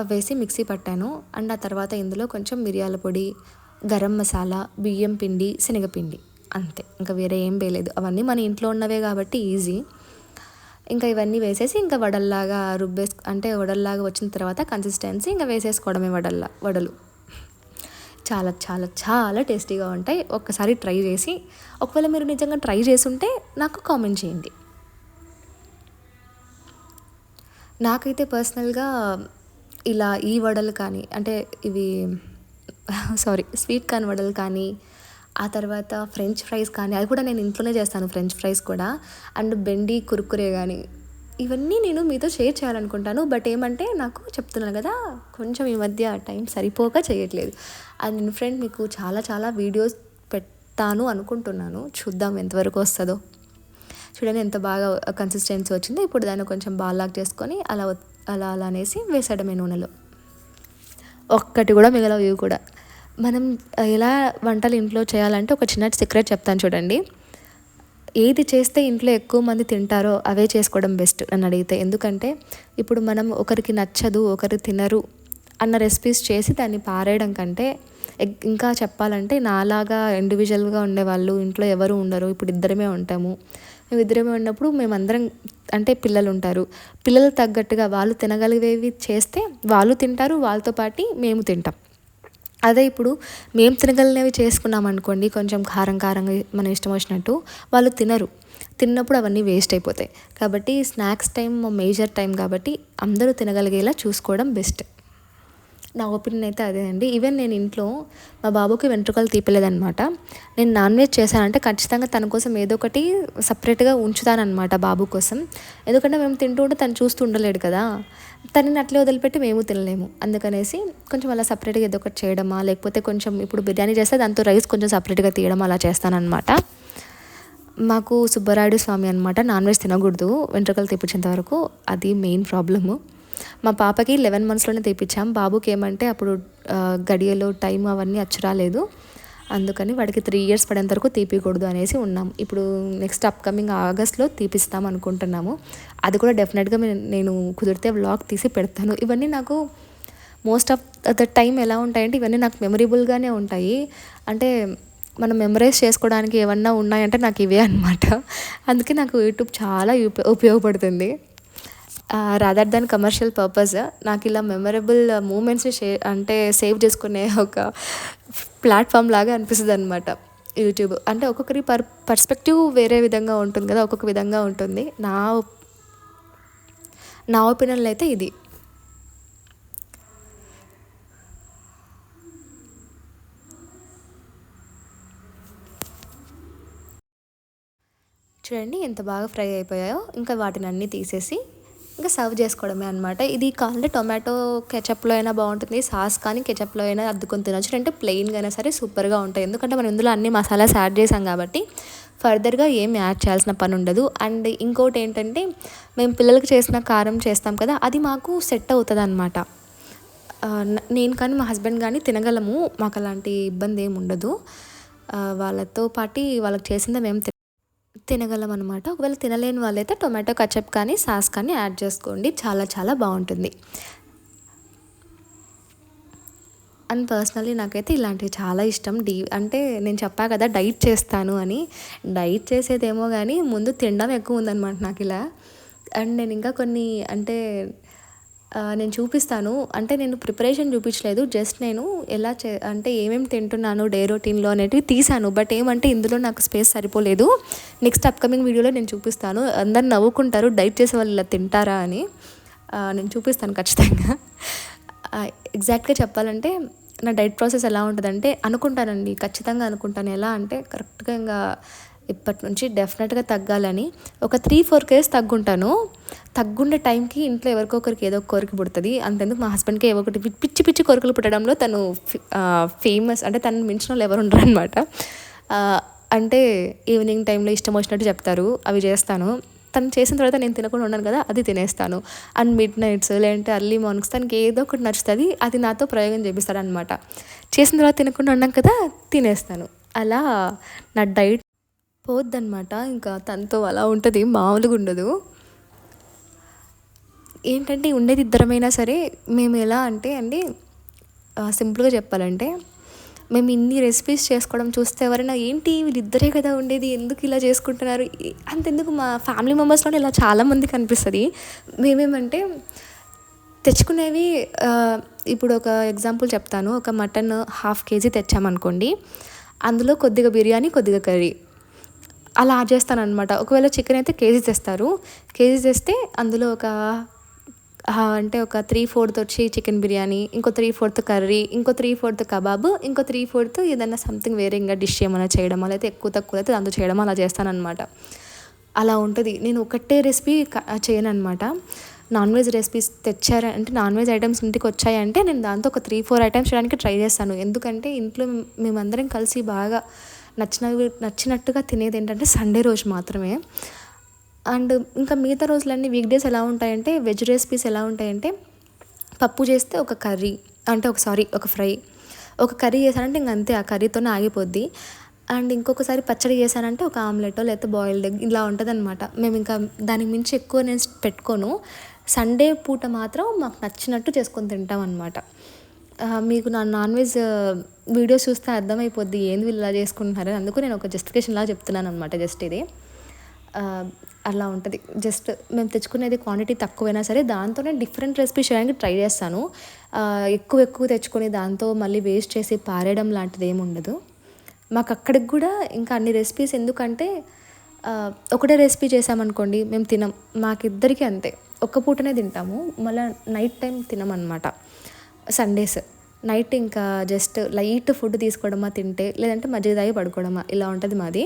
వేసి మిక్సీ పట్టాను. అండ్ ఆ తర్వాత ఇందులో కొంచెం మిరియాల పొడి గరం మసాలా బియ్యం పిండి శనగపిండి. అంతే. ఇంకా వేరే ఏం వేయలేదు. అవన్నీ మన ఇంట్లో ఉన్నవే కాబట్టి ఈజీ. ఇంకా ఇవన్నీ వేసేసి ఇంకా వడల్లాగా రుబ్బేస్ అంటే వడల్లాగా వచ్చిన తర్వాత కన్సిస్టెన్సీ ఇంకా వేసేసుకోవడమే వడల్లా వడలు. చాలా చాలా చాలా టేస్టీగా ఉంటాయి. ఒక్కసారి ట్రై చేసి ఒకవేళ మీరు నిజంగా ట్రై చేసుంటే నాకు కామెంట్ చేయండి. నాకైతే పర్సనల్గా ఇలా ఈ వడలు కానీ అంటే ఇవి సారీ స్వీట్ కార్న్ వడలు కానీ ఆ తర్వాత ఫ్రెంచ్ ఫ్రైస్ కానీ అది కూడా నేను ఇంట్లోనే చేస్తాను ఫ్రెంచ్ ఫ్రైస్ కూడా. అండ్ బెండి కురుకురే కానీ ఇవన్నీ నేను మీతో షేర్ చేయాలనుకుంటాను. బట్ ఏమంటే నాకు చెప్తున్నాను కదా కొంచెం ఈ మధ్య టైం సరిపోక చేయట్లేదు. అది ఇన్ ఫ్రెండ్ మీకు చాలా చాలా వీడియోస్ పెడతాను అనుకుంటున్నాను. చూద్దాం ఎంతవరకు వస్తుందో. చూడండి ఎంత బాగా కన్సిస్టెన్సీ వచ్చిందో. ఇప్పుడు దాన్ని కొంచెం బాగా చేసుకొని అలా అలా అలా అనేసి వేసేయడమే నూనెలో. ఒక్కటి కూడా మిగలవు ఇవి కూడా. మనం ఎలా వంటలు ఇంట్లో చేయాలంటే ఒక చిన్న సీక్రెట్ చెప్తాను చూడండి. ఏది చేస్తే ఇంట్లో ఎక్కువ మంది తింటారో అవే చేసుకోవడం బెస్ట్ నన్ను అడిగితే. ఎందుకంటే ఇప్పుడు మనం ఒకరికి నచ్చదు ఒకరు తినరు అన్న రెసిపీస్ చేసి దాన్ని పారేయడం కంటే ఇంకా చెప్పాలంటే నాలాగా ఇండివిజువల్గా ఉండేవాళ్ళు ఇంట్లో ఎవరు ఉండరు. ఇప్పుడు ఇద్దరమే ఉంటాము. మేము ఇద్దరమే ఉన్నప్పుడు మేమందరం అంటే పిల్లలు ఉంటారు పిల్లలు తగ్గట్టుగా వాళ్ళు తినగలిగేవి చేస్తే వాళ్ళు తింటారు వాళ్ళతో పాటు మేము తింటాం. అదే ఇప్పుడు మేము తినగలిగినవి చేసుకున్నాం అనుకోండి కొంచెం కారం కారంగా మన ఇష్టం వచ్చినట్టు వాళ్ళు తినరు. తిన్నప్పుడు అవన్నీ వేస్ట్ అయిపోతాయి. కాబట్టి స్నాక్స్ టైం మేజర్ టైం కాబట్టి అందరూ తినగలిగేలా చూసుకోవడం బెస్ట్. నా ఒపీనియన్ అయితే అదే అండి. ఈవెన్ నేను ఇంట్లో మా బాబుకి వెంట్రుకలు తీపలేదనమాట నేను నాన్ వెజ్ చేశానంటే ఖచ్చితంగా తన కోసం ఏదో ఒకటి సపరేట్గా ఉంచుతానమాట బాబు కోసం. ఎందుకంటే మేము తింటూ ఉంటే తను చూస్తూ ఉండలేడు కదా. తనని అట్లే వదిలిపెట్టి మేము తినలేము. అందుకనేసి కొంచెం అలా సపరేట్గా ఏదో ఒకటి చేయడమా లేకపోతే కొంచెం ఇప్పుడు బిర్యానీ చేస్తే దాంతో రైస్ కొంచెం సపరేట్గా తీయడం అలా చేస్తానన్నమాట. మాకు సుబ్బరాయుడు స్వామి అనమాట నాన్ వెజ్ తినకూడదు. వెంట్రుకలు తీపించేంత వరకు అది మెయిన్ ప్రాబ్లము మా పాపకి లెవెన్ మంత్స్లోనే తెప్పించాం. బాబుకి ఏమంటే అప్పుడు గడియలో టైం అవన్నీ అచ్చురాలేదు అందుకని వాడికి త్రీ ఇయర్స్ పడేంత వరకు తీపికూడదు అనేసి ఉన్నాం. ఇప్పుడు నెక్స్ట్ అప్కమింగ్ ఆగస్ట్లో తీపిస్తాం అనుకుంటున్నాము. అది కూడా డెఫినెట్గా నేను కుదిరితే వ్లాగ్ తీసి పెడతాను. ఇవన్నీ నాకు మోస్ట్ ఆఫ్ ద టైం ఎలా ఉంటాయంటే ఇవన్నీ నాకు మెమరబుల్గానే ఉంటాయి. అంటే మనం మెమరైజ్ చేసుకోవడానికి ఏమన్నా ఉన్నాయంటే నాకు ఇవే అనమాట అందుకే నాకు యూట్యూబ్ చాలా ఉపయోగపడుతుంది. రాదర్ దాన్ కమర్షియల్ పర్పస్ నాకు ఇలా మెమరబుల్ మూమెంట్స్ షే అంటే సేవ్ చేసుకునే ఒక ప్లాట్ఫామ్ లాగా అనిపిస్తుంది అనమాట యూట్యూబ్ అంటే ఒక్కొక్కరి పర్ పర్స్పెక్టివ్ వేరే విధంగా ఉంటుంది కదా ఒక్కొక్క విధంగా ఉంటుంది. నా నా ఒపీనియన్లో అయితే ఇది. చూడండి ఎంత బాగా ఫ్రై అయిపోయాయో ఇంకా వాటిని అన్నీ తీసేసి ఇంకా సర్వ్ చేసుకోవడమే అనమాట ఇది కావాలంటే టొమాటో కెచప్లో అయినా బాగుంటుంది సాస్ కానీ కెచప్లో అయినా అద్దుకొని తినొచ్చు. అంటే ప్లెయిన్గా అయినా సరే సూపర్గా ఉంటాయి. ఎందుకంటే మనం ఇందులో అన్ని మసాలాస్ యాడ్ చేసాం కాబట్టి ఫర్దర్గా ఏం యాడ్ చేయాల్సిన పని ఉండదు. అండ్ ఇంకోటి ఏంటంటే మేము పిల్లలకి చేసిన కారం చేస్తాం కదా అది మాకు సెట్ అవుతుంది అనమాట నేను కానీ మా హస్బెండ్ కానీ తినగలము మాకు అలాంటి ఇబ్బంది ఏమి ఉండదు. వాళ్ళతో పాటు వాళ్ళకి చేసిందే మేము తినగలం అనమాట ఒకవేళ తినలేని వాళ్ళైతే టొమాటో కచప్ కానీ సాస్ కానీ యాడ్ చేసుకోండి. చాలా చాలా బాగుంటుంది. అండ్ పర్సనలీ నాకైతే ఇలాంటివి చాలా ఇష్టం. డీ అంటే నేను చెప్పా కదా డైట్ చేస్తాను అని. డైట్ చేసేదేమో కానీ ముందు తినడం ఎక్కువ ఉందన్నమాట నాకు ఇలా అండ్ నేను ఇంకా కొన్ని అంటే నేను చూపిస్తాను. అంటే నేను ప్రిపరేషన్ చూపించలేదు. జస్ట్ నేను ఎలా చే అంటే ఏమేమి తింటున్నాను డే రొటీన్లో అనేటివి తీసాను బట్ ఏమంటే ఇందులో నాకు స్పేస్ సరిపోలేదు. నెక్స్ట్ అప్కమింగ్ వీడియోలో నేను చూపిస్తాను. అందరు నవ్వుకుంటారు డైట్ చేసే వాళ్ళు ఇలా తింటారా అని. నేను చూపిస్తాను ఖచ్చితంగా. ఎగ్జాక్ట్గా చెప్పాలంటే నా డైట్ ప్రాసెస్ ఎలా ఉంటుందంటే అనుకుంటానండి. ఖచ్చితంగా అనుకుంటాను. ఎలా అంటే కరెక్ట్గా ఇంకా ఇప్పటి నుంచి డెఫినెట్గా తగ్గాలని. ఒక త్రీ ఫోర్ కేజెస్ తగ్గుంటాను. తగ్గుండే టైంకి ఇంట్లో ఎవరికొకరికి ఏదో ఒక కోరిక పుడుతుంది. అంతెందుకు మా హస్బెండ్కి ఏదో ఒకటి పిచ్చి పిచ్చి కోరికలు పుట్టడంలో తను ఫేమస్ అంటే తను మించిన వాళ్ళు ఎవరు ఉండరు అనమాట అంటే ఈవినింగ్ టైంలో ఇష్టం వచ్చినట్టు చెప్తారు. అవి చేస్తాను. తను చేసిన తర్వాత నేను తినకుండా ఉన్నాను కదా అది తినేస్తాను. అండ్ మిడ్ నైట్స్ లేదంటే అర్లీ మార్నింగ్స్ తనకి ఏదో ఒకటి నచ్చుతుంది అది నాతో ప్రయోగం చేపిస్తాడు అనమాట చేసిన తర్వాత తినకుండా ఉన్నాం కదా తినేస్తాను. అలా నా డైట్ పోద్దనమాట ఇంకా తనతో అలా ఉంటుంది మామూలుగా ఉండదు. ఏంటంటే ఉండేది ఇద్దరమైనా సరే మేము ఎలా అంటే అండి సింపుల్గా చెప్పాలంటే మేము ఇన్ని రెసిపీస్ చేసుకోవడం చూస్తే ఎవరైనా ఏంటి వీళ్ళిద్దరే కదా ఉండేది ఎందుకు ఇలా చేసుకుంటున్నారు? అంతెందుకు మా ఫ్యామిలీ మెంబర్స్లోనే ఇలా చాలామంది కనిపిస్తుంది మేమేమంటే తెచ్చుకునేవి ఇప్పుడు ఒక ఎగ్జాంపుల్ చెప్తాను. ఒక మటన్ హాఫ్ కేజీ తెచ్చామనుకోండి అందులో కొద్దిగా బిర్యానీ కొద్దిగా కర్రీ. అలా చేస్తాను అనమాట ఒకవేళ చికెన్ అయితే కేజీ తెస్తారు. కేజీ తెస్తే అందులో ఒక అంటే ఒక త్రీ ఫోర్త్ వచ్చి చికెన్ బిర్యానీ ఇంకో త్రీ ఫోర్త్ కర్రీ ఇంకో త్రీ ఫోర్త్ కబాబ్ ఇంకో త్రీ ఫోర్త్ ఏదైనా సంథింగ్ వేరే ఇంకా డిష్ ఏమైనా చేయడం అయితే ఎక్కువ తక్కువ అయితే దాంతో చేయడం అలా చేస్తానమాట అలా ఉంటుంది. నేను ఒకటే రెసిపీ చేయను అనమాట నాన్ వెజ్ రెసిపీస్ తెచ్చారు అంటే నాన్ వెజ్ ఐటమ్స్ ఇంటికి వచ్చాయంటే నేను దాంతో ఒక త్రీ ఫోర్ ఐటమ్స్ చేయడానికి ట్రై చేస్తాను. ఎందుకంటే ఇంట్లో మేమందరం కలిసి బాగా నచ్చిన నచ్చినట్టుగా తినేది ఏంటంటే సండే రోజు మాత్రమే. అండ్ ఇంకా మిగతా రోజులన్నీ వీక్ డేస్ ఎలా ఉంటాయంటే వెజ్ రెసిపీస్ ఎలా ఉంటాయంటే పప్పు చేస్తే ఒక కర్రీ అంటే ఒక సారీ ఒక ఫ్రై ఒక కర్రీ చేశానంటే ఇంక అంతే ఆ కర్రీతోనే ఆగిపోద్ది. అండ్ ఇంకొకసారి పచ్చడి చేశానంటే ఒక ఆమ్లెట్ లేకపోతే బాయిల్డ్ ఎగ్ ఇలా ఉంటుంది అనమాట మేము ఇంకా దానికి మించి ఎక్కువ నేను పెట్టుకోను. సండే పూట మాత్రం మాకు నచ్చినట్టు చేసుకొని తింటాం అనమాట మీకు నా నాన్ వెజ్ వీడియోస్ చూస్తే అర్థమైపోద్ది ఏంది వీళ్ళు ఇలా చేసుకుంటున్నారు అందుకు నేను ఒక జస్టిఫికేషన్లా చెప్తున్నాను అనమాట జస్ట్ ఇది. అలా ఉంటుంది. జస్ట్ మేము తెచ్చుకునేది క్వాంటిటీ తక్కువైనా సరే దాంతోనే డిఫరెంట్ రెసిపీ చేయడానికి ట్రై చేస్తాను. ఎక్కువ ఎక్కువ తెచ్చుకొని దాంతో మళ్ళీ వేస్ట్ చేసి పారేయడం లాంటిది ఏమి ఉండదు. మాకు అక్కడికి కూడా ఇంకా అన్ని రెసిపీస్ ఎందుకంటే ఒకటే రెసిపీ చేసామనుకోండి మేము తినం. మాకిద్దరికి అంతే. ఒక్క పూటనే తింటాము. మళ్ళీ నైట్ టైం తినమన్నమాట. సండేస్ నైట్ ఇంకా జస్ట్ లైట్ ఫుడ్ తీసుకోవడమా తింటే లేదంటే మజ్జిగ తాగి పడుకోవడమా ఇలా ఉంటుంది మాది.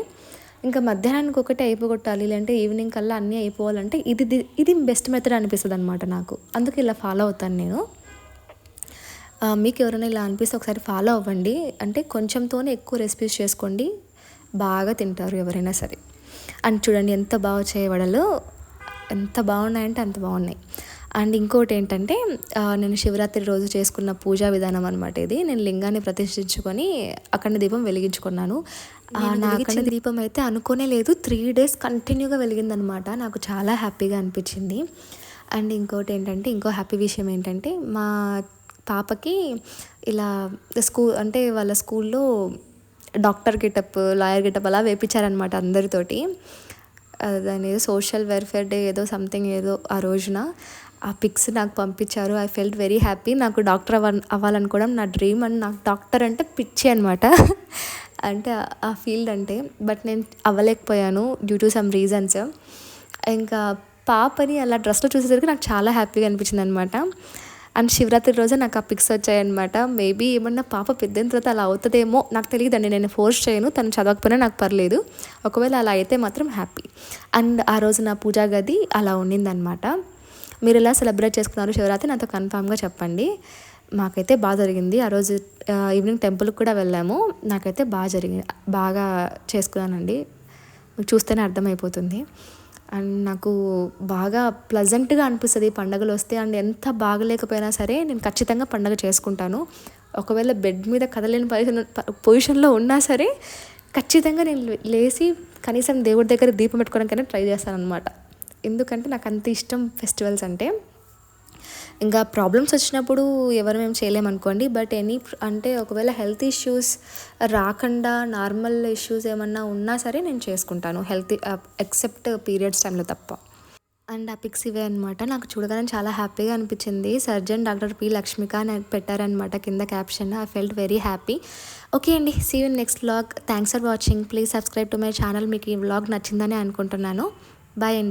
ఇంకా మధ్యాహ్నానికి ఒకటి అయిపోగొట్టాలి లేదంటే ఈవినింగ్ కల్లా అన్నీ అయిపోవాలంటే ఇది ఇది బెస్ట్ మెథడ్ అనిపిస్తుంది అనమాట నాకు. అందుకే ఇలా ఫాలో అవుతాను నేను. మీకు ఎవరైనా ఇలా అనిపిస్తే ఒకసారి ఫాలో అవ్వండి. అంటే కొంచెంతోనే ఎక్కువ రెసిపీస్ చేసుకోండి. బాగా తింటారు ఎవరైనా సరే. అండ్ చూడండి ఎంత బాగా చేయబడలో ఎంత బాగున్నాయంటే అంత బాగున్నాయి. అండ్ ఇంకోటి ఏంటంటే నేను శివరాత్రి రోజు చేసుకున్న పూజా విధానం అనమాట ఇది. నేను లింగాన్ని ప్రతిష్ఠించుకొని అక్కడ దీపం వెలిగించుకున్నాను. నా అక్కడ దీపం అయితే అనుకోనే లేదు త్రీ డేస్ కంటిన్యూగా వెలిగిందనమాట నాకు చాలా హ్యాపీగా అనిపించింది. అండ్ ఇంకోటి ఏంటంటే ఇంకో హ్యాపీ విషయం ఏంటంటే మా పాపకి ఇలా స్కూల్ అంటే వాళ్ళ స్కూల్లో డాక్టర్ గెటప్ లాయర్ గెటప్ అలా వేపించారనమాట అందరితోటి. దాని ఏదో సోషల్ వెల్ఫేర్ డే ఏదో సంథింగ్ ఏదో ఆ రోజున. ఆ పిక్స్ నాకు పంపించారు. ఐ ఫెల్ట్ వెరీ హ్యాపీ నాకు డాక్టర్ అవ్వ అవ్వాలనుకోవడం నా డ్రీమ్ అండ్ నాకు డాక్టర్ అంటే పిచ్చి అనమాట అంటే ఆ ఫీల్డ్ అంటే. బట్ నేను అవ్వలేకపోయాను డ్యూ టు సమ్ రీజన్స్ ఇంకా పాపని అలా డ్రెస్లో చూసేసరికి నాకు చాలా హ్యాపీగా అనిపించింది అనమాట అండ్ శివరాత్రి రోజు నాకు ఆ పిక్స్ వచ్చాయన్నమాట. మేబీ ఏమన్నా పాప పెద్ద తర్వాత అలా అవుతుందేమో నాకు తెలియదండి. నేను ఫోర్స్ చేయను. తను చదవకపోయినా నాకు పర్లేదు. ఒకవేళ అలా అయితే మాత్రం హ్యాపీ అండ్ ఆ రోజు నా పూజా గది అలా ఉండిందనమాట మీరు ఎలా సెలబ్రేట్ చేసుకున్నారు శివరాత్రి నాతో కన్ఫామ్గా చెప్పండి. మాకైతే బాగా జరిగింది. ఆ రోజు ఈవినింగ్ టెంపుల్కి కూడా వెళ్ళాము. నాకైతే బాగా జరిగింది బాగా చేసుకున్నానండి. చూస్తేనే అర్థమైపోతుంది. అండ్ నాకు బాగా ప్లజెంట్గా అనిపిస్తుంది పండగలు వస్తే. అండ్ ఎంత బాగలేకపోయినా సరే నేను ఖచ్చితంగా పండగ చేసుకుంటాను. ఒకవేళ బెడ్ మీద కదలేని పొజిషన్ పొజిషన్లో ఉన్నా సరే ఖచ్చితంగా నేను లేచి కనీసం దేవుడి దగ్గర దీపం పెట్టుకోవడానికైనా ట్రై చేస్తాను అనమాట ఎందుకంటే నాకు అంత ఇష్టం ఫెస్టివల్స్ అంటే. ఇంకా ప్రాబ్లమ్స్ వచ్చినప్పుడు ఎవరు మేము చేయలేమనుకోండి బట్ ఎనీ అంటే ఒకవేళ హెల్త్ ఇష్యూస్ రాకుండా నార్మల్ ఇష్యూస్ ఏమన్నా ఉన్నా సరే నేను చేసుకుంటాను. హెల్త్ ఎక్సెప్ట్ పీరియడ్స్ టైంలో తప్ప. అండ్ ఆ పిక్స్ ఇవే అనమాట నాకు చూడగానే చాలా హ్యాపీగా అనిపించింది. సర్జన్ డాక్టర్ పి లక్ష్మిక అని పెట్టారనమాట కింద caption. I felt very happy. Okay అండి. See you next vlog. Thanks for watching. Please subscribe to my channel. మీకు ఈ వ్లాగ్ నచ్చిందని అనుకుంటున్నాను. బాయ్ అండి.